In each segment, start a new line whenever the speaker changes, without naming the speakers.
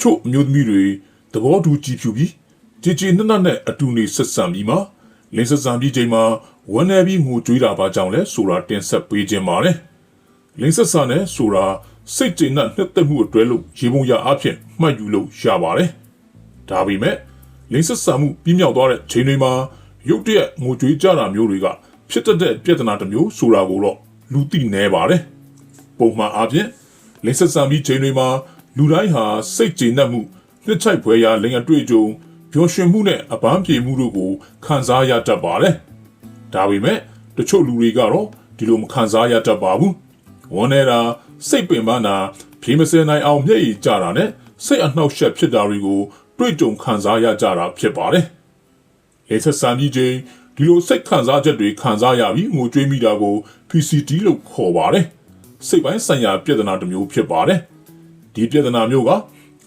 ချို့အမျိုးသမီးတွေသဘောတူကြည်ဖြူပြီးကြည်ကြည်နက်နက်နဲ့အတူနေဆက်ဆံပြီးမှလင်းဆက်ဆံပြီးချိန်မှာဝမ်းနေပြီးငိုကြွေးတာပါကြောင့်လဲဆိုတာတင်ဆက်ပေးခြင်းပါတယ်လင်းဆက်ဆံနဲ့ဆိုတာစိတ်ကြည်နက်နှစ်သက်မှုအတွဲလို့ရေပုံရအဖြစ်မှတ်ယူလို့ရပါတယ်ဒါပေမဲ့လင်းဆက်ဆံမှုပြီးမြောက်သွားတဲ့ချိန်တွေမှာရုတ်တရက်ငိုကြွေးကြတာမျိုးတွေကဖြစ်တတ်တဲ့ပြဿနာတစ်မျိုးဆိုတာကိုတော့လူသိနေပါတယ်ပုံမှန်အားဖြင့်လင်းဆက်ဆံပြီးချိန်တွေမှာ လူတိုင်းဟာစိတ်ကျေနပ်မှုနှစ်ချိုက်ဖွယ်ရာလင်အတွေ့အကြုံပျော်ရွှင်မှုနဲ့အပန်းပြေမှုတို့ကိုခံစားရတတ်ပါတယ်။ဒါပေမဲ့တချို့လူတွေကတော့ဒီလိုမခံစားရတတ်ပါဘူး။ဝန်းနေတာစိတ်ပင်ပန်းတာဖြေမစဲနိုင်အောင်မျက်ရည်ကျတာနဲ့စိတ်အနှောက်အယှက်ဖြစ်တာတွေကိုတွေ့ကြုံခံစားရကြတာဖြစ်ပါတယ်။လေဆက်ဆံပြီးချိန်ဒီလိုစိတ်ခံစားချက်တွေခံစားရပြီးငိုကြွေးမိတာကို PCT လို့ခေါ်ပါတယ်။စိတ်ပိုင်းဆိုင်ရာပြဿနာတစ်မျိုးဖြစ်ပါတယ်။ ဒီပြဿနာမျိုးက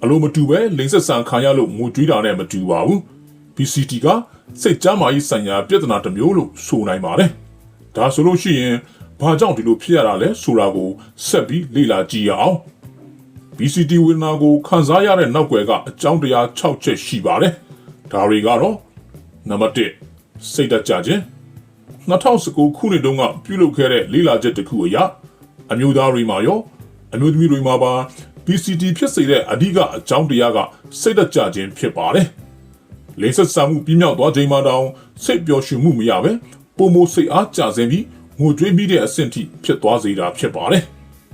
အလိုမတူပဲလိင်ဆက်ဆံခံရလို့ငိုကြွေးတာနဲ့မတူပါဘူး။ PCT ကစိတ်ကြမ်းမာရေးဆိုင်ရာပြဿနာတစ်မျိုးလို့ဆိုနိုင်ပါတယ်။ဒါဆိုလို့ရှိရင်ဘာကြောင့်ဒီလိုဖြစ်ရတာလဲဆိုတာကိုဆက်ပြီးလေ့လာကြည့်ရအောင်။ BCT ဝေဒနာကိုခံစားရတဲ့နောက်ွယ်ကအကြောင်းတရား6ချက်ရှိပါတယ်။ဒါတွေကတော့နံပါတ်1စိတ်ဓာတ်ကြခြင်း2019ခုနှစ်တုန်းကပြုလုပ်ခဲ့တဲ့လေ့လာချက်တစ်ခုအရအမျိုးသားတွေမှာရောအမျိုးသမီးတွေမှာပါ BCT ဖြစ်စေတဲ့အဓိကအကြောင်းတရားကစိတ်ဓာတ်ကြခြင်းဖြစ်ပါတယ်။လေဆက်ဆံမှုပြင်းမြောက်သွားချိန်မှာတောင်စိတ်ပျော်ရွှင်မှုမရပဲပုံမစိတ်အားကျဆင်းပြီးငိုကြွေးမိတဲ့အဆင့်ထိဖြစ်သွားစေတာဖြစ်ပါတယ်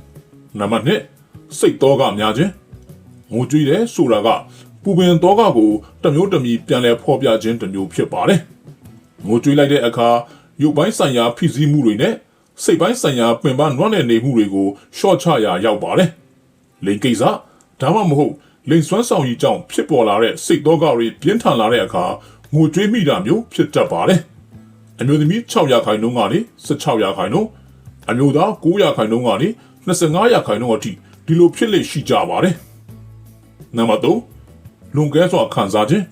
။နံပါတ်2စိတ်တော့ကများခြင်းငိုကြွေးတယ်ဆိုတာကပူပင်တော့ကကိုတစ်မျိုးတစ်မီပြန်လဲဖော်ပြခြင်းတစ်မျိုးဖြစ်ပါတယ်။ငိုကြွေးလိုက်တဲ့အခါရုပ်ပိုင်းဆိုင်ရာဖိစီးမှုတွေနဲ့စိတ်ပိုင်းဆိုင်ရာပင်ပန်းနွမ်းနယ်နေမှုတွေကိုရှော့ချရာရောက်ပါတယ်။ လိန်ကိစ္စဒါမှမဟုတ်လိန်စွမ်းဆောင်ရည်ကြောင့်ဖြစ်ပေါ်လာတဲ့စိတ်တော့ကတွေပြင်းထန်လာတဲ့အခါငိုကြွေးမိတာမျိုးဖြစ်တတ်ပါတယ်။အမျိုးသမီး6ရာခိုင်နှုန်းကနေ16ရာခိုင်နှုန်းအမျိုးသား9ရာခိုင်နှုန်းကနေ25ရာခိုင်နှုန်းအထိဒီလိုဖြစ်လေ့ရှိကြပါတယ်။နံပါတ်3လွန်ကဲစွာခံစားခြင်း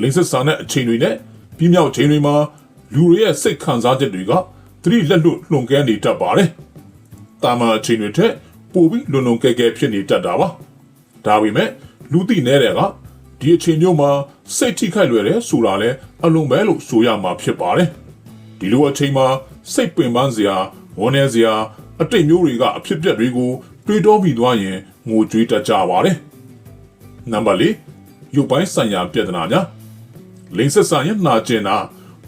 လင်းစစ်စာနဲ့အချိန်တွေနဲ့ပြီးမြောက်ချိန်တွေမှာလူတွေရဲ့စိတ်ခံစားချက်တွေကသတိလက်လွတ်လွန်ကဲနေတတ်ပါတယ်။တာမန်အချိန်တွေထက် ပိုပြီးလွန်လွန်ကဲကဲဖြစ်နေတတ်တာပါ။ဒါပေမဲ့လူသိနေတဲ့ကဒီအချိန်မျိုးမှာစိတ်ထိခိုက်လွယ်တယ်ဆိုတာလဲအလုံးပဲလို့ဆိုရမှာဖြစ်ပါတယ်။ဒီလိုအချိန်မှာစိတ်ပင်ပန်းစရာဝန်နေစရာအတိတ်မျိုးတွေကအဖြစ်ပြက်တွေကိုတွေးတောမိသွားရင်ငိုကြွေးတတ်ကြပါတယ်။နံပါတ်၄ရုပ်ပိုင်းဆိုင်ရာပြဿနာများလိင်ဆက်ဆံရင်နှာကျင်တာ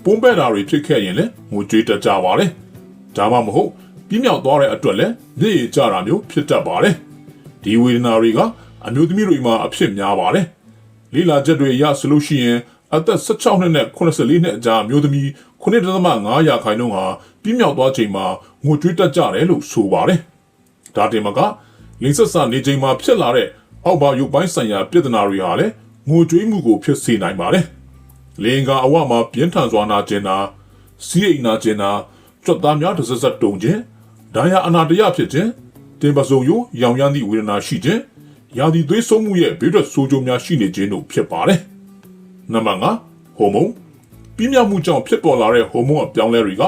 ပုံပဲ့တာတွေဖြစ်ခဲ့ရင်လည်းငိုကြွေးတတ်ကြပါတယ်။ဒါမှမဟုတ် ပြင်းမြောက်သွားတဲ့အတွက်လည်းမျက်ရည်ကျတာမျိုးဖြစ်တတ်ပါတယ်။ဒီဝေဒနာတွေကအမျိုးသမီးတွေမှာအဖြစ်များပါတယ်။လိလာချက်တွေအရဆိုလို့ရှိရင်အသက်16နှစ်နဲ့84နှစ်အကြားအမျိုးသမီး9.5ရာခိုင်နှုန်းဟာပြင်းမြောက်သွားချိန်မှာငိုကြွေးတတ်ကြတယ်လို့ဆိုပါတယ်။ဒါတင်မကလင်းဆက်ဆံနေချိန်မှာဖြစ်လာတဲ့အောက်ပါရုပ်ပိုင်းဆိုင်ရာပြဿနာတွေဟာလည်းငိုကြွေးမှုကိုဖြစ်စေနိုင်ပါတယ်။လင်ကအဝမှာပြင်းထန်စွာနာကျင်တာစီးအိမ်နာကျင်တာကြွက်သားများတစ်စက်စက်တုံခြင်း ဒါရအနာတရဖြစ်ခြင်းတင်ပစုံယိုရောင်ရမ်းသည့်ဝေဒနာရှိခြင်းရာသီသွေးဆုံးမှုရဲ့ဘေးထွက်ဆိုးကျိုးများရှိနေခြင်းတို့ဖြစ်ပါတယ်။နံပါတ်5ဟော်မုန်းပြင်းပြမှုကြောင့်ဖြစ်ပေါ်လာတဲ့ဟော်မုန်းအပြောင်းလဲတွေက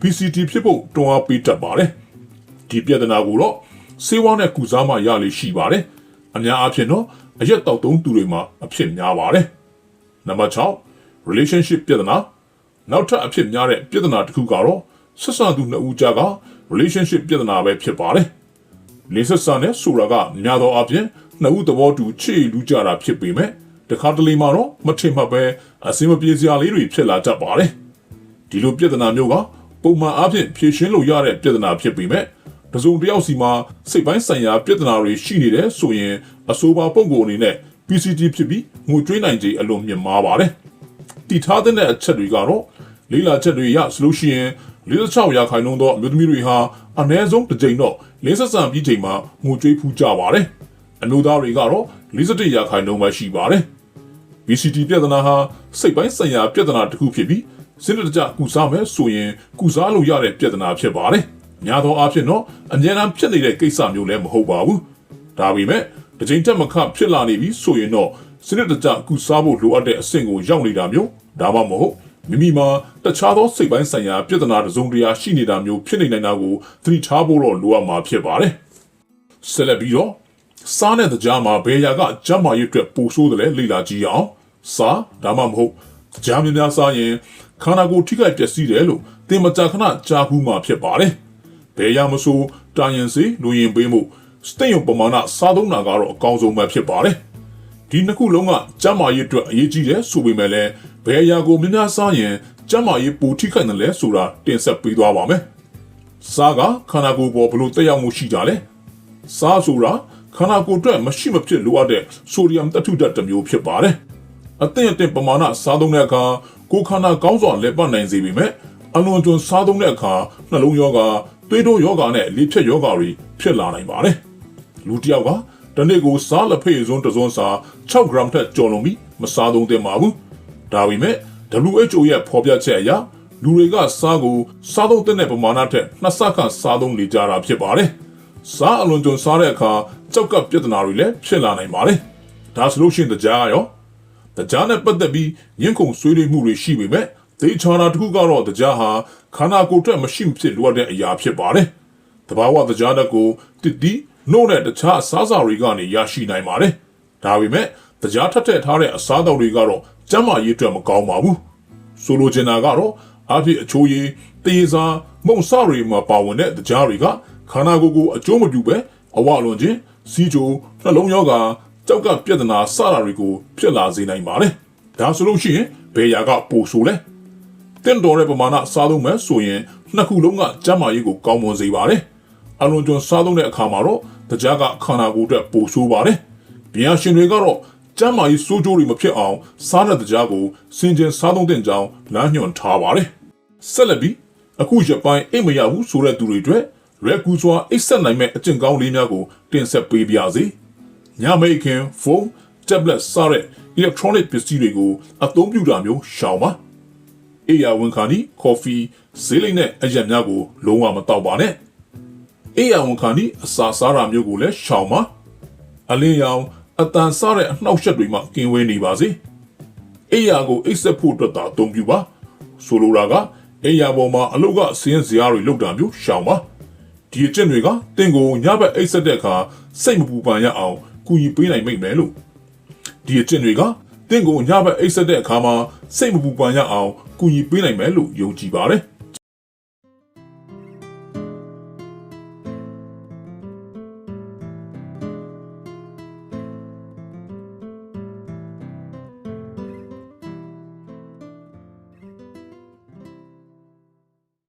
PCT ဖြစ်ဖို့တွန်းအားပေးတတ်ပါတယ်။ဒီပြဿနာကိုတော့ဆေးဝါးနဲ့ကုစားမှရလိမ့်ရှိပါတယ်။အများအားဖြင့်တော့အရက်တောက်သုံးသူတွေမှာအဖြစ်များပါတယ်။နံပါတ်6 relationship ပြဿနာနောက်ထပ်အဖြစ်များတဲ့ပြဿနာတစ်ခုကတော့ ဆက်ဆံသူနှစ်ဦးကြားက relationship ပြဿနာပဲဖြစ်ပါတယ်။လေဆက်ဆံနဲ့ဆိုတာကများသောအားဖြင့်နှစ်ဦးသဘောတူချစ်လူကြတာဖြစ်ပေမဲ့တခါတလေမှာတော့မထင်မှတ်ပဲအစင်မပြေစရာလေးတွေဖြစ်လာတတ်ပါတယ်။ဒီလိုပြဿနာမျိုးကပုံမှန်အားဖြင့်ဖြေရှင်းလို့ရတဲ့ပြဿနာဖြစ်ပေမဲ့တစုံတစ်ယောက်စီမှာစိတ်ပိုင်းဆိုင်ရာပြဿနာတွေရှိနေတယ်ဆိုရင်အဆိုပါပုံကိုအနေနဲ့ PCT ဖြစ်ပြီးငိုကြွေးနိုင်ခြေအလွန်မြင့်မားပါတယ်။တည်ထားတဲ့အချက်တွေကတော့လေးလာချက်တွေရဆိုလို့ရှိရင် 46ရာခိုင်နှုန်းသောအမျိုးသမီးတွေဟာအ ਨੇ ဆုံးတစ်ကြိမ်တော့လင်းဆက်ဆံပြီးချိန်မှာငိုကြွေးဖူးကြပါတယ်။အမျိုးသားတွေကတော့47ရာခိုင်နှုန်းပဲရှိပါတယ်။ BCT ပြဿနာဟာစိတ်ပိုင်းဆိုင်ရာပြဿနာတစ်ခုဖြစ်ပြီးစနစ်တကျကုစားမယ်ဆိုရင်ကုစားလို့ရတဲ့ပြဿနာဖြစ်ပါတယ်။များသောအားဖြင့်တော့အများအားဖြစ်နေတဲ့ကိစ္စမျိုးလည်းမဟုတ်ပါဘူး။ဒါပေမဲ့တစ်ချိန်တက်မခဖြစ်လာနေပြီဆိုရင်တော့စနစ်တကျကုစားဖို့လိုအပ်တဲ့အဆင့်ကိုရောက်နေတာမျိုးဒါမှမဟုတ် မိမိမှာတခြားသောစိတ်ပိုင်းဆိုင်ရာပြဿနာတစ်စုံတစ်ရာရှိနေတာမျိုးဖြစ်နေနိုင်တာကိုသတိထားဖို့တော့လိုအပ်မှာဖြစ်ပါတယ်။ဆက်လက်ပြီးတော့စားနဲ့တကြားမှာဘယ်ရာကကျမ်းမာရေးအတွက်ပိုဆိုးတယ်လဲလေ့လာကြည့်အောင်စားဒါမှမဟုတ်ကြားများများစားရင်ခန္ဓာကိုယ်ထိခိုက်ပျက်စီးတယ်လို့သင်မကြာခဏကြားဘူးမှာဖြစ်ပါတယ်ဘယ်ရာမဆိုတာရင်စီလူရင်ပေးမှုစတိတ်ရုံပမာဏစားသုံးတာကတော့အကောင်းဆုံးပဲဖြစ်ပါတယ်ဒီနှစ်ခုလုံးကကျမ်းမာရေးအတွက်အရေးကြီးတယ်ဆိုပေမဲ့လည်း ဘယ်အရာကိုများများစားရင်ကျမ်းမာရေးပိုထိခိုက်တယ်လဲဆိုတာတင်ဆက်ပေးသွားပါမယ်စားကခန္ဓာကိုယ်ပေါ်ဘယ်လိုတက်ရောက်မှုရှိကြလဲစားဆိုတာခန္ဓာကိုယ်အတွက်မရှိမဖြစ်လိုအပ်တဲ့ဆိုဒီယမ်သတ္ထုဓာတ်တစ်မျိုးဖြစ်ပါတယ်အသင့်အတင့်ပမာဏစားသုံးတဲ့အခါကိုယ်ခန္ဓာကောင်းစွာလက်ပတ်နိုင်စေပေမဲ့အလွန်ကျွံစားသုံးတဲ့အခါနှလုံးရောဂါသွေးတိုးရောဂါနဲ့လေဖြတ်ရောဂါတွေဖြစ်လာနိုင်ပါတယ်လူတစ်ယောက်ကတစ်နေ့ကိုစားလက်ဖက်ရည်စွန်းတစ်စွန်းစာ6 gram ထက်ကျော်လွန်ပြီးမစားသုံးသင့်ပါဘူး ဒါပေမဲ့ WHO ရဲ့ဖော်ပြချက်အရလူတွေကစားကိုစားသုံးတဲ့ပမာဏထက်နှစ်ဆခန့်စားသုံးနေကြတာဖြစ်ပါတယ်စားအလွန်ကျွံစားတဲ့အခါကြောက်ကပ်ပြဿနာတွေလည်းဖြစ်လာနိုင်ပါတယ်ဒါဆိုလို့ရှိရင်တရားရောတရားနဲ့ပတ်သက်ပြီးရင့်ခုန်ဆွေးနွေးမှုတွေရှိပေမဲ့သေချာတာတစ်ခုကတော့တရားဟာခန္ဓာကိုယ်အတွက်မရှိမဖြစ်လိုအပ်တဲ့အရာဖြစ်ပါတယ်။တဘာဝတရားတဲ့ကိုတစ်တီနှုတ်နဲ့တခြားအစားအစာတွေကနေရရှိနိုင်ပါတယ်။ဒါပေမဲ့ တရားထက်ထက်ထားတဲ့အစားအသောက်တွေကတော့ကျန်းမာရေးအတွက်မကောင်းပါဘူး။ဆိုလိုချင်တာကတော့အဖြစ်အချိုးရည်တေးစားမုံစတွေမှာပါဝင်တဲ့တရားတွေကခန္ဓာကိုယ်ကိုအကျိုးမပြုပဲအဝလွန်ခြင်းစီးချိုနှလုံးရောဂါကြောက်ကပြဿနာစတာတွေကိုဖြစ်လာစေနိုင်ပါတယ်။ဒါဆိုလို့ရှိရင်ဘယ်ရာကပိုဆိုလဲ။တင့်တော်တဲ့ပမာဏစားသုံးမယ်ဆိုရင်နှစ်ခုလုံးကကျန်းမာရေးကိုကောင်းမွန်စေပါတယ်။အလွန်ကျွံစားသုံးတဲ့အခါမှာတော့တကြားကခန္ဓာကိုယ်အတွက်ပိုဆိုးပါတယ်။ဗျာရှင်တွေကတော့ ကျန်းမာရေးစိုးကျိုးတွေမဖြစ်အောင်စားတဲ့တကြားကိုစင်ကြင်စားသုံးတဲ့ကြောင်းလမ်းညွှန်ထားပါတယ်။ဆက်လက်ပြီးအခုရပိုင်းအိမ်မရဘူးဆိုတဲ့သူတွေအတွက်ရက်ကူစွာအိတ်ဆက်နိုင်မဲ့အကျင့်ကောင်းလေးများကိုတင်ဆက်ပေးပါရစေ။ညမိတ်ခင်ဖုန်း tablet စတဲ့ electronic ပစ္စည်းတွေကိုအသုံးပြုတာမျိုးရှောင်ပါအေးရဝန်ခံီ coffee ဈေးလိမ့်နဲ့အရက်များကိုလုံးဝမတောက်ပါနဲ့အေးရဝန်ခံီအစာစားတာမျိုးကိုလည်းရှောင်ပါအလင်းရောင် အတန်စားတဲ့အနှောက်အယှက်တွေမှကင်းဝေးနေပါစေအေးရကိုအိတ်ဆက်ဖို့အတွက်သာအသုံးပြုပါဆိုလိုတာကအေးရပေါ်မှာအလုတ်ကစင်းစရာတွေလောက်တာမျိုးရှောင်ပါဒီအကျင့်တွေကတင့်ကိုညဘက်အိတ်ဆက်တဲ့အခါစိတ်မပူပန်ရအောင်ကူညီပေးနိုင်မိတ်မယ်လို့ဒီအကျင့်တွေကတင့်ကိုညဘက်အိတ်ဆက်တဲ့အခါမှာစိတ်မပူပန်ရအောင်ကူညီပေးနိုင်မယ်လို့ယုံကြည်ပါတယ်